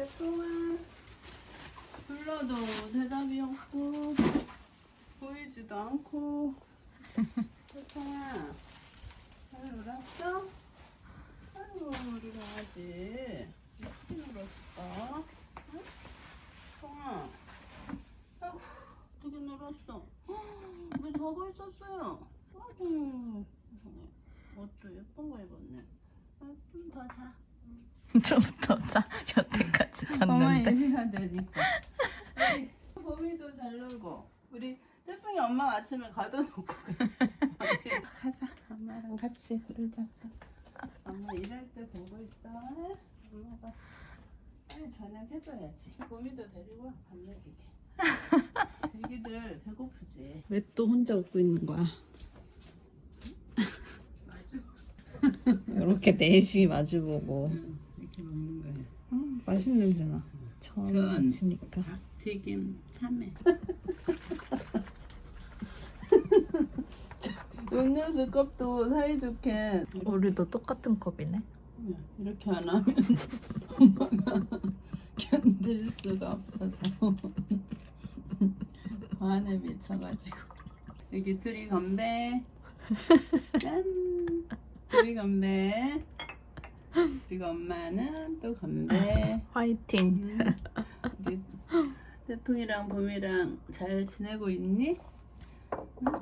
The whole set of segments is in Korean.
대통아 불러도 대답이 없고 보이지도 않고 대통아 잘 놀았어? 아이고 우리 강아지 어떻게 놀았을까? 응? 통아 아이고 되게 놀았어 우리 자고 있었어요 아이고. 옷도 예쁜 거 입었네 아, 좀더 자. 좀 더 자. 여태 엄마 잤는데. 얘기가 되니까. 우리 보미도 잘 놀고 우리 태풍이 엄마 아침에 가둬놓고 갔어. 가자. 엄마랑 같이 놀자. 엄마 일할 때 보고 있어. 엄마가 빨리 저녁 해줘야지. 보미도 데리고 와, 밥 먹이게. 애기들 배고프지. 왜 또 혼자 웃고 있는 거야? 마주. 이렇게 넷이 마주보고. 이렇게 먹는 거야. 음, 맛있는 냄새 나. 전. 처음 마치니까. 닭튀김 참외 음료수 컵도 사이좋게 우리도 똑같은 컵이네. 이렇게 안 하면 엄마가 견딜 수가 없어서 관에 미쳐가지고 여기 둘이 건배 짠 둘이 건배 그리고 엄마는 또 건배 화이팅. 음, 우리 태풍이랑 봄이랑 잘 지내고 있니? 응?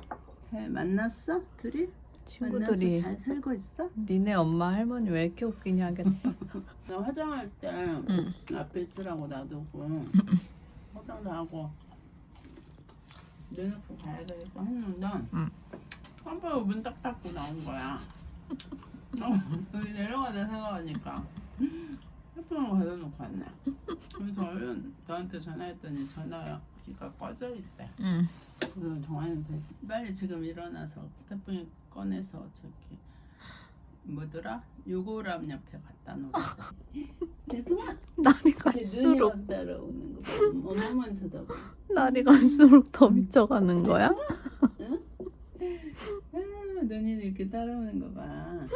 잘 만났어? 둘이? 친구들이 만나서 잘 살고 있어? 니네 엄마 할머니 왜 이렇게 웃기냐 하겠다. 나 화장할 때 응. 앞에 쓰라고 놔두고 화장도 하고 내놓고 가야 되니까 했는데 응. 깜빡이 문딱 닫고 나온 거야 어, 여기 내려가다 생각하니까 휴대폰을 가져놓고 왔네 그래서 얼른 너한테 전화했더니 전화기가 꺼져 있대 응. 그 동아한테 빨리 지금 일어나서 휴대폰을 꺼내서 저기 뭐더라? 요고람 옆에 갖다 놓으래 대풍아 날이 눈이 갈수록 막 따라오는 거 봐. 엄마만 쳐다봐. 날이 갈수록 더 미쳐가는 거야? 아, 눈이 이렇게 따라오는 거 봐.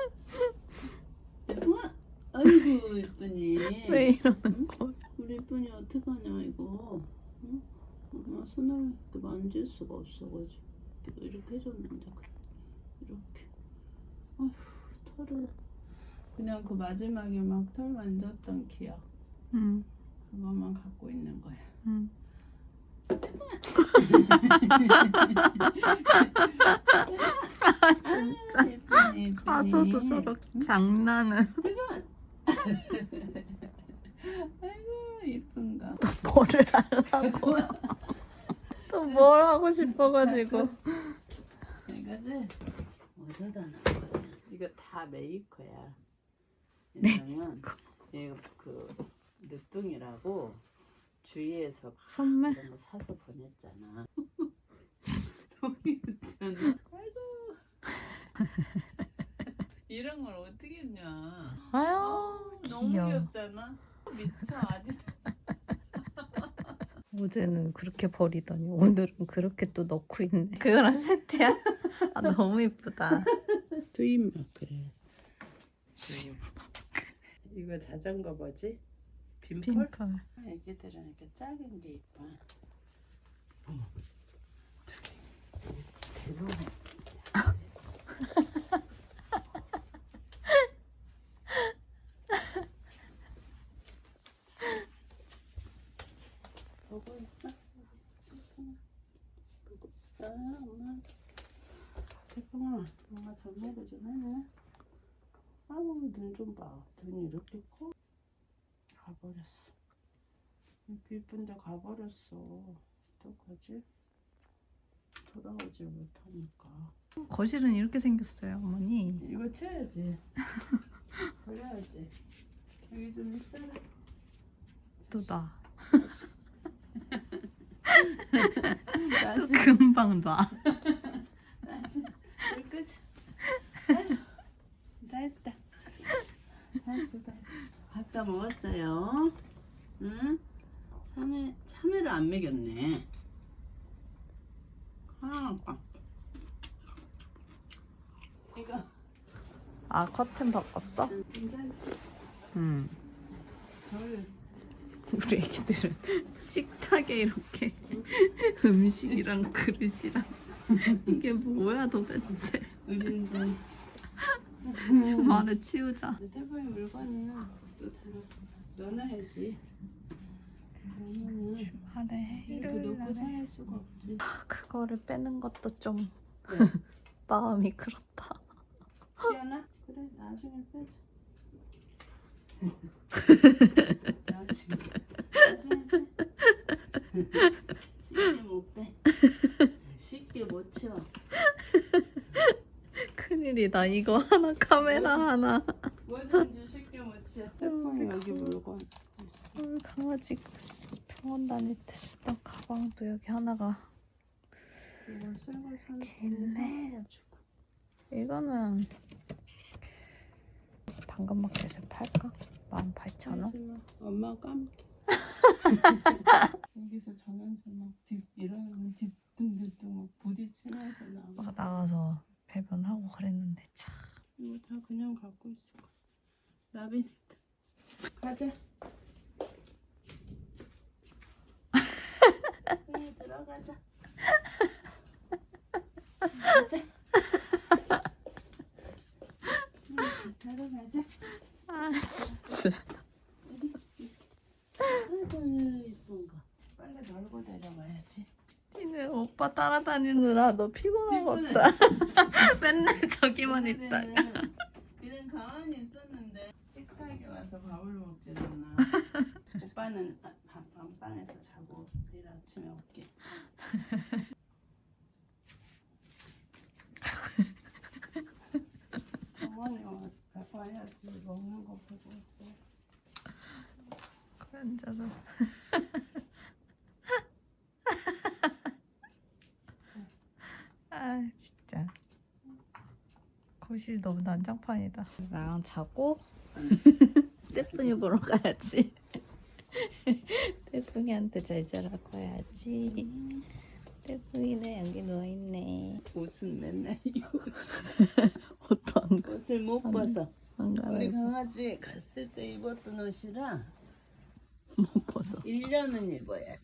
예쁘아, 아이고 예쁘니. 왜 이러는 거야? 우리 예쁘니 어떡하냐 이거. 응? 엄마 손을 이렇게 만질 수가 없어가지고 이렇게 해줬는데 이렇게. 아휴 털을 그냥 그 마지막에 막 털 만졌던 기억 응. 그것만 갖고 있는 거야. 응. 가서도 저렇게 장난을. 아이고 이쁜가. 뭐를 하려고. 또 뭘 하고 싶어가지고. 어디다 거냐? 이거 다 메이커야. 왜냐면 이거 그 늦둥이라고 주위에서 막 선물? 이런 거 사서 보냈잖아. 돈이 없잖아. 아이고. 이런 걸 어떻게 했냐? 아유, 너무 귀여워. 귀엽잖아. 미쳐 아디다스. 어제는 그렇게 버리더니 오늘은 그렇게 또 넣고 있네. 그거랑 세트야? 아 너무 이쁘다. 트임 마크래. 트임. 이거 자전거 뭐지? 빈폴? 핑펄. 애기들은 이렇게 작은 게 이뻐. 어머. 대박. 보고 있어? 보고 있어, 엄마. 태풍아, 엄마 전화를 좀 하네. 아우, 눈 좀 봐. 눈이 이렇게 커? 가버렸어. 이렇게 이쁜데 가버렸어. 어떡하지? 돌아오지 못하니까. 거실은 이렇게 생겼어요, 어머니. 이거 쳐야지. 버려야지. 여기 좀 있어라. 또 나. 다 시, 금방 놔. 다시. 불 끄자. 아휴, 다 했다. 다 했어, 다 했어. 밥 다 먹었어요. 응? 참외, 참외를 안 먹였네. 아, 꽝. 이거 아 커튼 바꿨어? 괜찮지? 응. 겨울 우리 애기들은 식탁에 이렇게 음식이랑 그릇이랑 이게 뭐야 도대체 우리는 좀 말을 치우자 태풍의 물건은 또. 넣어놔야지. 그러면은 말해 이렇게 놓고 살 수가 없지. 그거를 빼는 것도 좀 네. 마음이 그렇다 피하나? 그래 나중에 빼자. 나중에 나중에 빼. 쉽게 못 빼. 쉽게 못 치워. 큰일이다 이거 하나 카메라 하나 뭐든지 쉽게 못 치워. 태풍이 여기 물건. 우리 강아지 병원 다닐 때 쓰던 가방도 여기 하나가 이걸 쓸고 사는 길네. 이거는 당근마켓에 팔까? 18,000원? 하지마. 엄마 까먹게. 여기서 전원선 막뒷 이런 뒤뚱뒤뚱 막 부딪히면서. 막 나가서 배변하고 그랬는데 참 이거 다 그냥 갖고 있을 거야. 나빈 가자. 빨리 들어가자. 가자. 응, 들어가자. 아 진짜 아이고 예쁜 거. 빨리 널고 내려가야지. 이제 오빠 따라다니느라 너. 피곤하겠다 맨날 저기만 있다 이는 가만히 있었는데 식탁에 와서 밥을 먹질 않나. 오빠는 아, 방- 안방에서 자고 내일 아침에 올게. 정원에 와 와야지 먹는 거 보고. 그래 앉아서 아 진짜. 거실 너무 난장판이다. 나랑 자고 태풍이 보러 가야지. 태풍이한테 잘 자라고 해야지. 태풍이네 여기 누워있네. 옷은 맨날 이 옷. 옷도 안, 옷을 못 벗어. 안 우리 강아지 갔을 때 입었던 옷이라 못 벗어. 1년은 입어야 돼.